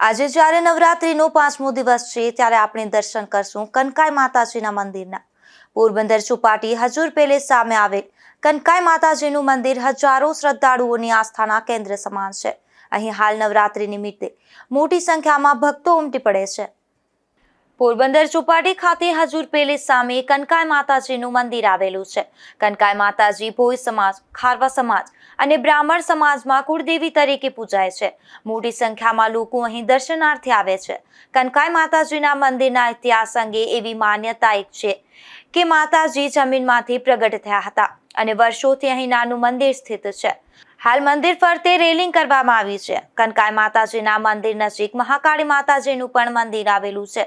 આજે જ્યારે નવરાત્રીનો પાંચમો દિવસ છે, ત્યારે આપણે દર્શન કરશું કનકાઈ માતાજીના મંદિરના. પોરબંદર ચોપાટી હજુર પેલેસ સામે આવેલ કનકાઈ માતાજીનું મંદિર હજારો શ્રદ્ધાળુઓની આસ્થાના કેન્દ્ર સમાન છે. અહીં હાલ નવરાત્રિ નિમિત્તે મોટી સંખ્યામાં ભક્તો ઉમટી પડે છે. પોરબંદર ચોપાટી ખાતે હજુર પેલે સામે કનકાઈ માતાજીનું મંદિર આવેલું છે. કનકાઈ માતાજી ભોઈ સમાજ, ખારવા સમાજ અને બ્રાહ્મણ સમાજમાં કુળદેવી તરીકે પૂજાય છે. મોટી સંખ્યામાં લોકો અહીં દર્શનાર્થે આવે છે. કનકાઈ માતાજીના મંદિરના ઇતિહાસ અંગે એવી માન્યતા એક છે કે માતાજી જમીનમાંથી પ્રગટ થયા હતા અને વર્ષોથી અહીં નાનું મંદિર સ્થિત છે. હાલ મંદિર ફરતે રેલિંગ કરવામાં આવી છે. કનકાઈ માતાજીના મંદિર નજીક મહાકાળી માતાજીનું પણ મંદિર આવેલું છે.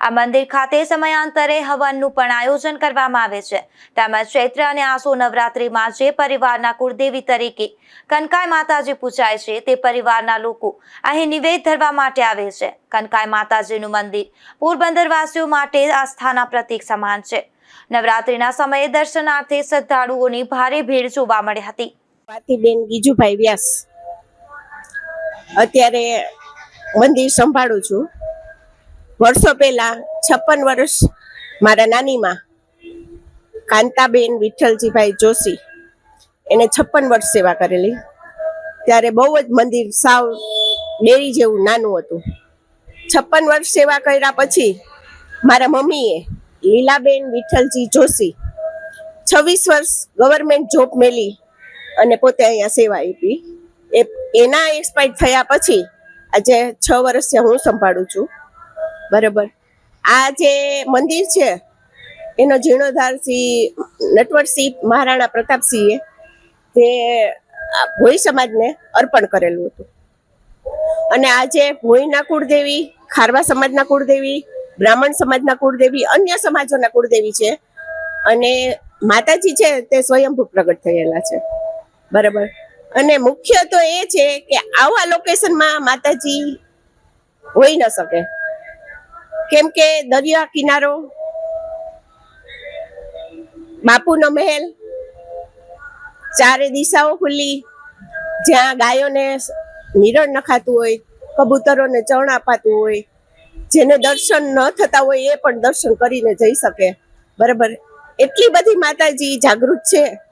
આ મંદિર ખાતે સમયાંતરે હવનનું પણ આયોજન કરવામાં આવે છે. તેમજ ચૈત્ર અને આસો નવરાત્રિમાં જે પરિવારના કુળદેવી તરીકે કનકાઈ માતાજી પૂજાય છે તે પરિવારના લોકો અહીં નિવેદ ધરવા માટે આવે છે. કનકાઈ માતાજીનું મંદિર પોરબંદરવાસીઓ માટે આસ્થાના પ્રતીક સમાન છે. નવરાત્રિના સમયે દર્શનાર્થે શ્રદ્ધાળુઓની ભારે ભીડ જોવા મળી હતી. પાર્થિબેન ગીજુભાઈ વ્યાસ. અત્યારે મંદિર સંભાળું છું. વર્ષો પહેલા છપ્પન વર્ષ મારા નાનીમાં કાંતાબેન વિઠ્ઠલજીભાઈ જોશી એને છપ્પન વર્ષ સેવા કરેલી. ત્યારે બહુ જ મંદિર સાવ ડેરી જેવું નાનું હતું. છપ્પન વર્ષ સેવા કર્યા પછી મારા મમ્મીએ લીલાબેન વિઠ્ઠલજી જોશી છવ્વીસ વર્ષ ગવર્મેન્ટ જોબ મેલી. અને પોતે અહીંયા સેવા આપી. એ, એના એક્સપાયર થયા પછી આજે છ વર્ષથી હું સંભાળું છું. બરાબર? આ જે મંદિર છે, એનો જીર્ણોદ્ધાર શ્રી નટવરસિંહ મહારાણા પ્રતાપસિંહે તે ભોઈ સમાજને અર્પણ કરેલું હતું. અને આજે ભોઈના કુળદેવી, ખારવા સમાજના કુળદેવી, બ્રાહ્મણ સમાજના કુળદેવી, અન્ય સમાજોના કુળદેવી છે. અને માતાજી છે તે સ્વયંભૂ પ્રગટ થયેલા છે. બરાબર. અને મુખ્ય તો એ છે કે આવા લોકેશનમાં માતાજી હોઈ ન શકે. કેમ કે દરિયા કિનારો, બાપુનો મહેલ, ચારે દિશાઓ ખુલ્લી, જ્યાં ગાયોને નિરણ નખાતું હોય, કબૂતરોને ચણ અપાતું હોય, જેને દર્શન ન થતા હોય એ પણ દર્શન કરીને જઈ શકે. બરાબર. એટલી બધી માતાજી જાગૃત છે.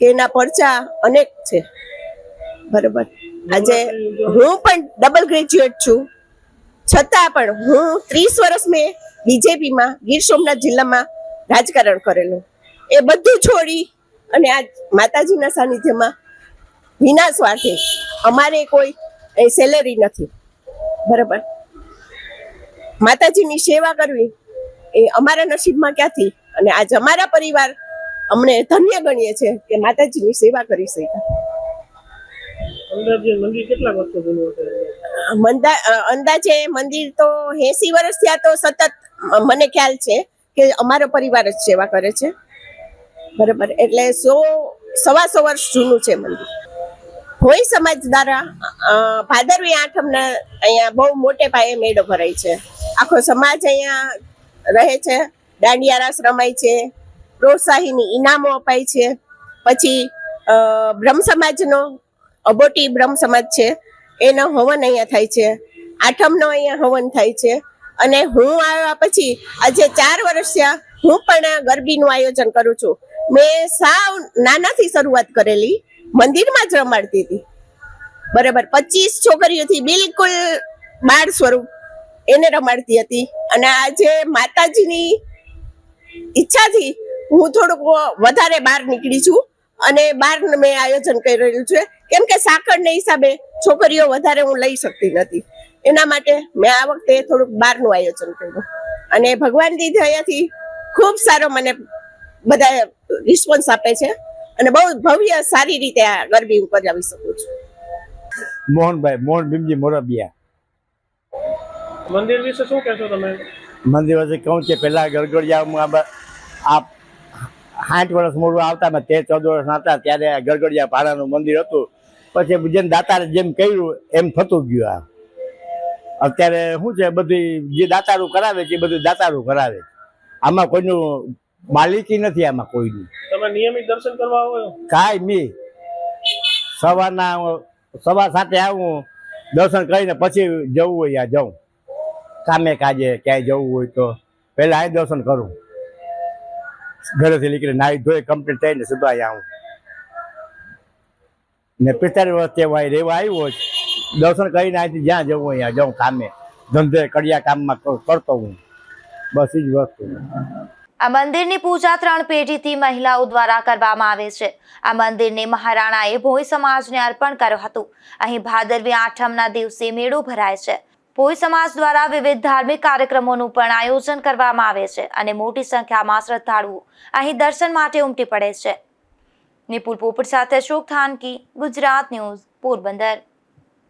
કે એના પરચા અનેક છે. બરાબર. આજે હું પણ ડબલ ગ્રેજ્યુએટ છું. છતાં પણ હું ત્રીસ વર્ષ મેં બીજેપીમાં ગીર સોમનાથ જિલ્લામાં રાજકારણ કરેલું. એ બધું છોડી અને આ માતાજીના સાનિધ્યમાં વિના સ્વાર્થે અમારે કોઈ સેલેરી નથી. બરાબર. માતાજીની સેવા કરવી એ અમારા નસીબમાં ક્યાંથી? અને આજ અમારા પરિવાર અમને ધન્ય ગણીએ છે કે માતાજીની સેવા કરી શક્યા અંદાજે મંદિર તો એસી વર્ષ થયા તો સતત મને ખ્યાલ છે કે અમારો પરિવાર જ સેવા કરે છે. બરાબર એટલે સો સવા સો વર્ષ જૂનું છે મંદિર. ભોઈ સમાજ દ્વારા ભાદરવી આઠમના અહીંયા બહુ મોટે પાયે મેળો ભરાય છે. આખો સમાજ અહીંયા રહે છે દાંડિયા રાસ રમાય છે પ્રોત્સાહીની ઇનામો અપાય છે. પછી બ્રહ્મ સમાજનો, અબોટી બ્રહ્મ સમાજ છે, એનો હવન અહીંયા થાય છે. આઠમનો અહીંયા હવન થાય છે. અને હું આવ્યા પછી, આજે ચાર વર્ષ થયા, હું પણ ગરબીનું આયોજન કરું છું. મેં સાવ નાનાથી શરૂઆત કરેલી, મંદિરમાં જ રમાડતી હતી. બરાબર, પચીસ છોકરીઓથી બિલકુલ બાળ સ્વરૂપ એને રમાડતી હતી. અને આજે માતાજીની ઈચ્છાથી હું થોડુંક વધારે બહાર નીકળી છું અને બહાર મેં આયોજન કરી રહ્યું છે. કેમ કે સાકળને હિસાબે છોકરીઓ વધારે હું લઈ શકતી નથી. એના માટે મેં આ વખતે થોડુંક બહારનું આયોજન કર્યું. અને ભગવાનની દયાથી ખૂબ સારો મને બધા રિસ્પોન્સ આપે છે અને બહુ ભવ્ય સારી રીતે આ ગરબી હું કરાવી શકું છું. મોહનભાઈ મોહન ભીમજી મોરબિયા. મંદિર વિશે શું કહેશો તમે? મંદિર વિશે કહું કે પહેલાં ગરગડિયામાં આ બ- આ સાઠ વર્ષ મોડું આવતા મેં તેર ચૌદ વર્ષ હતા ત્યારે ગરગડિયા પાડાનું મંદિર હતું. પછી જેમ દાતારે જેમ કર્યું એમ થતું ગયું આ. અત્યારે શું છે બધી જે દાતારું કરાવે છે એ બધું દાતારું કરાવે આમાં કોઈનું માલિકી નથી આમાં કોઈની. તમે નિયમિત દર્શન કરવા આવો? કાંઈ મી સવારના સવા સાથે આવું દર્શન કરીને પછી જવું હોય ત્યાં જાઉં કામે કાજે ક્યાંય જવું હોય તો પહેલાં અહીં દર્શન કરું. ઘરેથી નીકળી નાહી ધોઈ કમ્પ્લીટ થઈને સીધો અહીંયા આવું. ને પિસ્તાલીસ વર્ષ ભાઈ રહેવા આવ્યો હોય દર્શન કરીને અહીંથી જ્યાં જવું અહીંયા જાઉં કામે. ધંધે, કડિયા કામમાં કરતો હું. બસ એ જ વસ્તુ. આ મંદિરની પૂજા ત્રણ પેઢીથી મહિલાઓ દ્વારા કરવામાં આવે છે. આ મંદિરને મહારાણાએ ભોઈ સમાજને અર્પણ કર્યું હતું. અહીં ભાદરવી આઠમના દિવસે મેળો ભરાય છે. ભોઈ સમાજ દ્વારા વિવિધ ધાર્મિક કાર્યક્રમોનું પણ આયોજન કરવામાં આવે છે અને મોટી સંખ્યામાં શ્રદ્ધાળુઓ અહીં દર્શન માટે ઉમટી પડે છે. નિપુલ પોપટ સાથે અશોક થાનકી, ગુજરાત ન્યૂઝ, પોરબંદર.